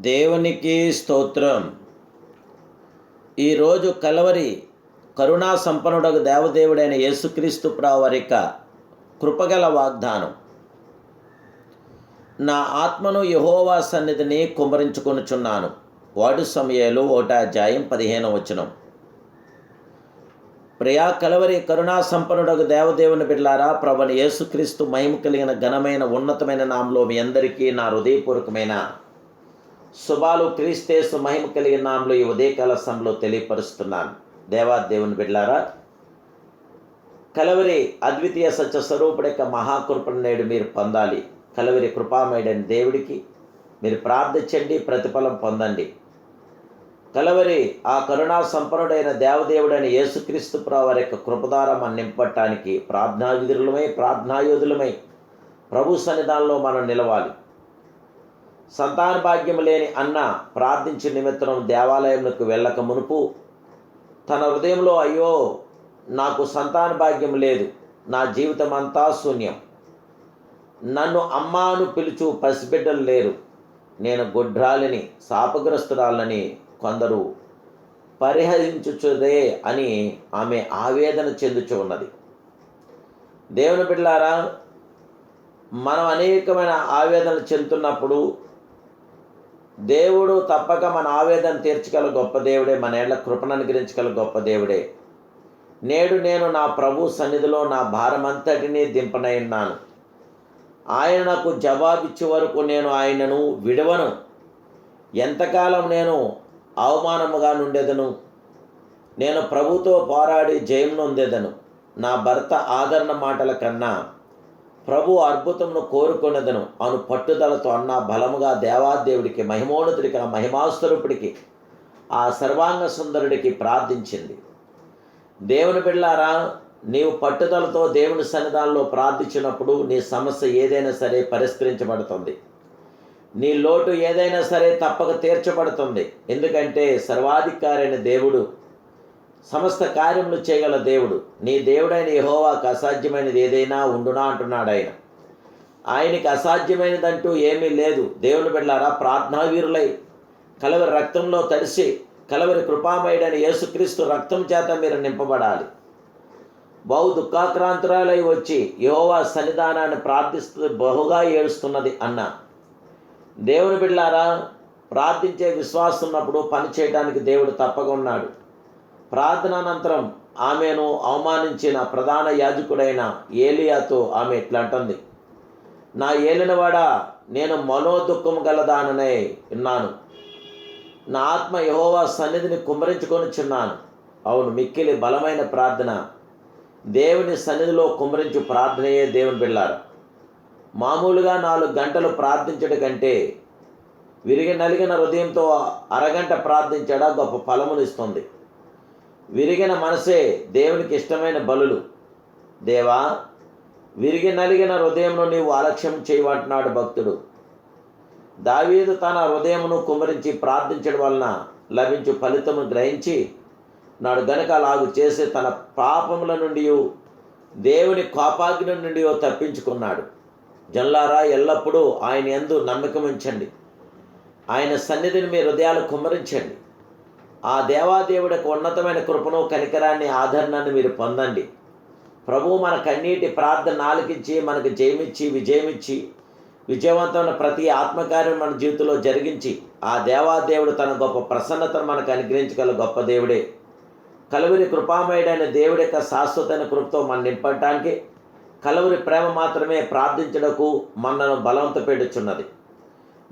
దేవునికి స్తోత్రం. ఈరోజు కలవరి కరుణా సంపన్నుడకు దేవదేవుడైన యేసుక్రీస్తు ప్రావరిక కృపగల వాగ్దానం. నా ఆత్మను యహోవా సన్నిధిని కుమరించుకొనుచున్నాను వాడు సమయాలు ఓటాధ్యాయం పదిహేను వచనం. ప్రియా కలవరి కరుణా సంపన్నుడకు దేవదేవుని బిడ్లారా ప్రభుని యేసుక్రీస్తు మహిమ కలిగిన ఘనమైన ఉన్నతమైన నామంలో మీ అందరికీ నా హృదయపూర్వకమైన శుభాలు క్రీస్తేసు మహిమ కలిగిన నామంలో ఈ ఉదయకాల సమయంలో తెలియపరుస్తున్నాను. దేవా దేవుని బిడ్లారా కలవరి అద్వితీయ సత్య స్వరూపుడు యొక్క మహాకృపను నేడు మీరు పొందాలి. కలవరి కృపామయుడైన దేవుడికి మీరు ప్రార్థించండి ప్రతిఫలం పొందండి. కలవరి ఆ కరుణా సంపన్నుడైన దేవదేవుడైన యేసుక్రీస్తు వారి యొక్క కృపదార నింపటానికి ప్రార్థనాయుధులమై ప్రార్థనాయోధులమై ప్రభు సన్నిధానంలో మనం నిలవాలి. సంతాన భాగ్యం లేని అన్న ప్రార్థించిన నిమిత్తం దేవాలయంకు వెళ్ళక మునుపు తన హృదయంలో అయ్యో నాకు సంతాన భాగ్యం లేదు. నా జీవితం అంతా శూన్యం. నన్ను అమ్మాను పిలుచు పసిబిడ్డలు లేరు. నేను గుడ్రాలిని శాపగ్రస్తురాలని కొందరు పరిహరించుచుదే అని ఆమె ఆవేదన చెందుచు ఉన్నది. దేవుని బిడ్డారా మనం అనేకమైన ఆవేదనలు చెందుతున్నప్పుడు దేవుడు తప్పక మన ఆవేదన తీర్చగల గొప్ప దేవుడే మన ఏళ్ళ కృపను అనుగ్రహించగల గొప్ప దేవుడే. నేడు నేను నా ప్రభు సన్నిధిలో నా భారమంతటినీ దింపనై ఉన్నాను. ఆయన నాకు జవాబిచ్చే వరకు నేను ఆయనను విడవను. ఎంతకాలం నేను అవమానముగా నుండేదను? నేను ప్రభుతో పోరాడి జయం నొందెదను. నా భర్త ఆదరణ మాటల కన్నా ప్రభు అద్భుతమును కోరుకున్నదను. అను పట్టుదలతో అన్న బలముగా దేవాదేవుడికి మహిమోన్నతుడికి ఆ మహిమాస్వరూపుడికి ఆ సర్వాంగ సుందరుడికి ప్రార్థించింది. దేవుని బిళ్ళారా నీవు పట్టుదలతో దేవుని సన్నిధానంలో ప్రార్థించినప్పుడు నీ సమస్య ఏదైనా సరే పరిష్కరించబడుతుంది. నీ లోటు ఏదైనా సరే తప్పక తీర్చబడుతుంది. ఎందుకంటే సర్వాధికారి అయిన దేవుడు సమస్త కార్యములు చేయగల దేవుడు. నీ దేవుడైన యహోవాకు అసాధ్యమైనది ఏదైనా ఉండునా అంటున్నాడు ఆయన. ఆయనకి అసాధ్యమైనదంటూ ఏమీ లేదు. దేవుని బిడ్డారా ప్రార్థనావీరులై కలవరి రక్తంలో తడిసి కలవరి కృపామయుడైన యేసుక్రీస్తు రక్తం చేత మీరు నింపబడాలి. బహు దుఃఖాక్రాంతురాలై వచ్చి యోవా సన్నిధానాన్ని ప్రార్థిస్తూ బహుగా ఏడుస్తున్నది అన్న. దేవుని బిడ్డారా ప్రార్థించే విశ్వాసం ఉన్నప్పుడు పని చేయడానికి దేవుడు తప్పకున్నాడు ప్రార్థన అనంతరం ఆమెను అవమానించిన ప్రధాన యాజకుడైన ఏలియాతో ఆమె ఇట్లా అంటుంది. నా ఏలినవాడ నేను మనోదుఖం గలదాననే విన్నాను. నా ఆత్మ యహోవా సన్నిధిని కుమ్మరించుకొనిచున్నాను అవును మిక్కిలి బలమైన ప్రార్థన. దేవుని సన్నిధిలో కుమ్మరించు ప్రార్థనయే దేవుని బిళ్ళారు. మామూలుగా నాలుగు గంటలు ప్రార్థించడం కంటే విరిగి నలిగిన హృదయంతో అరగంట ప్రార్థించడా గొప్ప ఫలమునిస్తుంది. విరిగిన మనసే దేవునికి ఇష్టమైన బలులు. దేవా విరిగి నలిగిన హృదయంలో నీవు ఆలక్ష్యం చేయమంటున్నాడు భక్తుడు. దావీదు తన హృదయమును కుమరించి ప్రార్థించడం వలన లభించు ఫలితము గ్రహించి నాడు గనక అలాగు చేసి తన పాపముల నుండి దేవుని కోపాగ్ని నుండి తప్పించుకున్నాడు. జల్లారా ఎల్లప్పుడూ ఆయన ఎందు నమ్మకం ఉంచండి ఆయన సన్నిధిని మీ హృదయాలు కుమ్మరించండి. ఆ దేవాదేవుడికి ఉన్నతమైన కృపను కనికరాన్ని ఆదరణను మీరు పొందండి. ప్రభువు మన కన్నీటి ప్రార్థన ఆలకించి మనకు జయమిచ్చి విజయమిచ్చి విజయవంతమైన ప్రతి ఆత్మకార్యం మన జీవితంలో జరిగించి ఆ దేవాదేవుడు తన గొప్ప ప్రసన్నతను మనకు అనుగ్రహించగల గొప్ప దేవుడే. కలువురి కృపామయుడైన దేవుడి యొక్క శాశ్వతమైన కృపతో మనం నింపడానికి కలువురి ప్రేమ మాత్రమే ప్రార్థించడకు మనను బలవంత పెడుచున్నది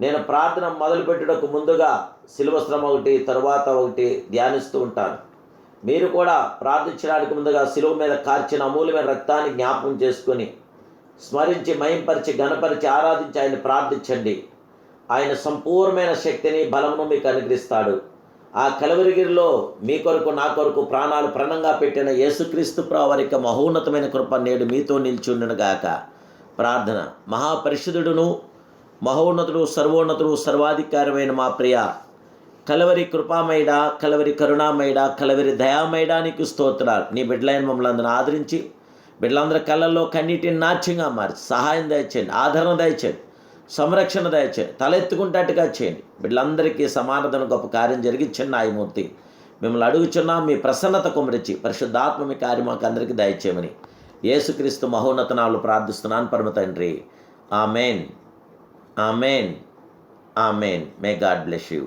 నేను ప్రార్థన మొదలుపెట్టుటకు ముందుగా శిలువస్త్రం ఒకటి తరువాత ఒకటి ధ్యానిస్తూ ఉంటాను. మీరు కూడా ప్రార్థించడానికి ముందుగా శిలువ మీద కార్చిన అమూల్యమైన రక్తాన్ని జ్ఞాపకం చేసుకొని స్మరించి మయంపరిచి గణపరిచి ఆరాధించి ఆయన ప్రార్థించండి. ఆయన సంపూర్ణమైన శక్తిని బలమును మీకు అనుగ్రహిస్తాడు. ఆ కలవరిగిరిలో మీ కొరకు నా కొరకు ప్రాణాలు ప్రణంగా పెట్టిన యేసుక్రీస్తు ప్రావరిక మహోన్నతమైన కృప నేడు మీతో నిల్చుండునుగాక ప్రార్థన. మహాపరిషుదుడును మహోన్నతుడు సర్వోన్నతుడు సర్వాధికారమైన మా ప్రియ. కలవరి కృపామయుడ కలవరి కరుణామయుడ కలవరి దయామయుడా నీకు స్తోత్రాలు. నీ బిడ్డలైన మమ్మల్ని అందరిని ఆదరించి బిడ్డలందరి కళ్ళల్లో కన్నీటిని నాట్యంగా మార్చి సహాయం దయచేయండి ఆదరణ దయచేయండి సంరక్షణ దయచేయండి తలెత్తుకుంటట్టుగా చేయండి. బిడ్డలందరికీ సమానతను గొప్ప కార్యం జరిగించండి నాయమూర్తి మిమ్మల్ని అడుగుచున్నాం మీ ప్రసన్నత కుమరించి పరిశుద్ధాత్మ మీ కార్యం మాకు అందరికీ దయచేయమని. యేసుక్రీస్తు మహోన్నతనాలు ప్రార్థిస్తున్నాను పరమ తండ్రి. Amen. Amen amen may God bless you